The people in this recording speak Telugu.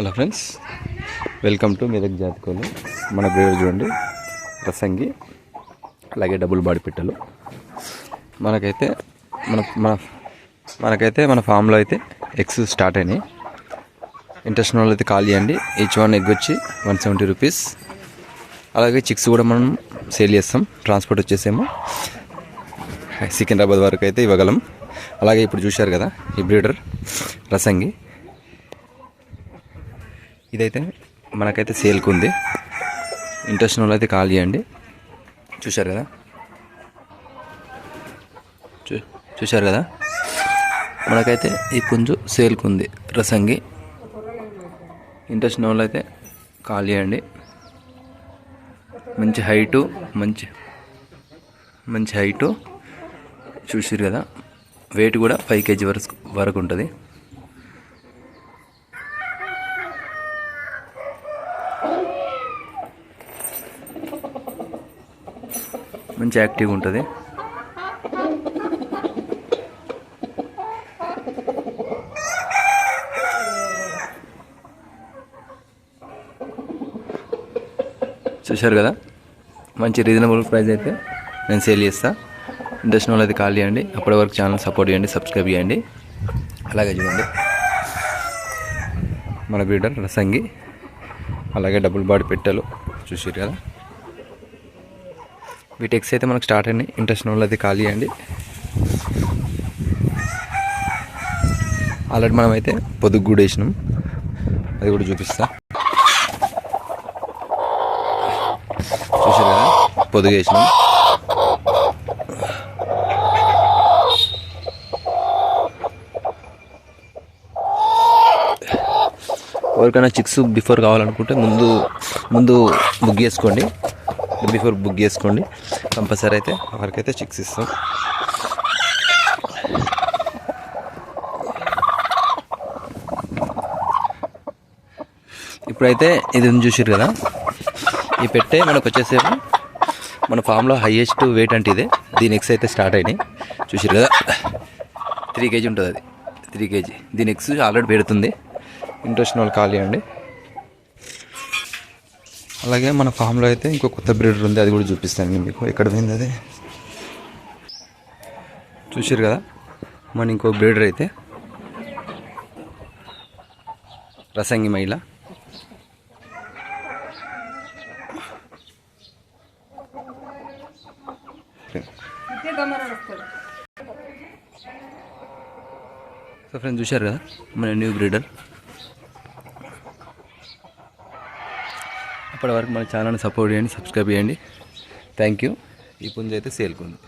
Hello friends welcome to Medak జాతకోలు. మన బ్రేవ్ చూడండి ప్రసంగి అలాగే డబుల్ బాడీ పిట్టలు. మనకైతే మన మన మనకైతే మన ఫామ్లో అయితే ఎగ్స్ స్టార్ట్ అయినాయి. ఇంట్రెస్ట్ వాళ్ళు అయితే కాల్ చేయండి. ఈచ్ వన్ ఎగ్ వచ్చి వన్ సెవెంటీ రూపీస్ అలాగే చిక్స్ కూడా మనం సేల్ చేస్తాం. ట్రాన్స్పోర్ట్ వచ్చేసేమో. సికింద్రాబాద్ వరకు అయితే ఇవ్వగలం. అలాగే ఇప్పుడు చూశారు కదా ఈ బ్రీడర్ రసంగి ఇదైతే మనకైతే సేల్కి ఉంది. ఇంట్రెస్ట్ వాళ్ళు అయితే కాల్ చేయండి. చూశారు కదా? చూ చూశారు కదా? మనకైతే ఈ పుంజు సేల్కి ఉంది. రసంగి. ఇంట్రెస్ట్ వాళ్ళు అయితే కాల్ చేయండి. మంచి హైటు మంచి మంచి హైటు. చూసిరు కదా? వెయిట్ కూడా ఫైవ్ కేజీ వరకు వరకు ఉంటుంది. మంచి యాక్టివ్గా ఉంటుంది. చూశారు కదా? మంచి రీజనబుల్ ప్రైస్ అయితే నేను సేల్ చేస్తా. ఇంట్రెస్ట్ వాళ్ళు అయితే కాల్ చేయండి. అప్పటి వరకు ఛానల్ సపోర్ట్ చేయండి సబ్స్క్రైబ్ చేయండి. అలాగే చూడండి. మన బ్రీడర్ రసంగి అలాగే డబుల్ బాడీ పెట్టాలు చూసారు కదా? వీటి ఎక్స్ అయితే మనకు స్టార్ట్ అయినాయి. ఇంట్రెస్ట్ వాళ్ళు అయితే ఖాళీ అండి ఆల్రెడీ మనం అయితే పొదుగు కూడా వేసినాం. అది కూడా చూపిస్తా. చూసారు కదా పొదుగు వేసినాం. ఎవరికైనా చిక్స్ బిఫోర్ కావాలనుకుంటే ముందు ముందు బుక్ చేసుకోండి. బిఫోర్ బుక్ చేసుకోండి. కంపల్సరీ అయితే ఎవరికైతే చిక్స్ ఇస్తాం. ఇప్పుడైతే ఇది ఉంది చూసారు కదా? ఈ పెట్టే మనకు వచ్చేసేపు మన ఫామ్లో హైయెస్ట్ వెయిట్ అంటే ఇదే. దీని ఎక్స్ అయితే స్టార్ట్ అయినాయి. చూసారు కదా? త్రీ కేజీ ఉంటుంది అది. త్రీ కేజీ దీని ఎక్స్ ఆల్రెడీ పెడుతుంది. ఇంట్రెస్ట్ వాళ్ళు ఖాళీ అండి అలాగే మన ఫామ్లో అయితే ఇంకో కొత్త బ్రీడర్ ఉంది అది కూడా చూపిస్తాను నేను మీకు. ఎక్కడ పోయింది అది? చూసారు కదా? మన ఇంకో బ్రీడర్ అయితే. రసంగి మహిళ. సో ఫ్రెండ్స్ చూశారు కదా? మన న్యూ బ్రీడర్. అప్పటి వరకు మన ఛానల్ని సపోర్ట్ చేయండి సబ్స్క్రైబ్ చేయండి. థ్యాంక్ యూ ఈ పుంజ అయితే సేల్కుంది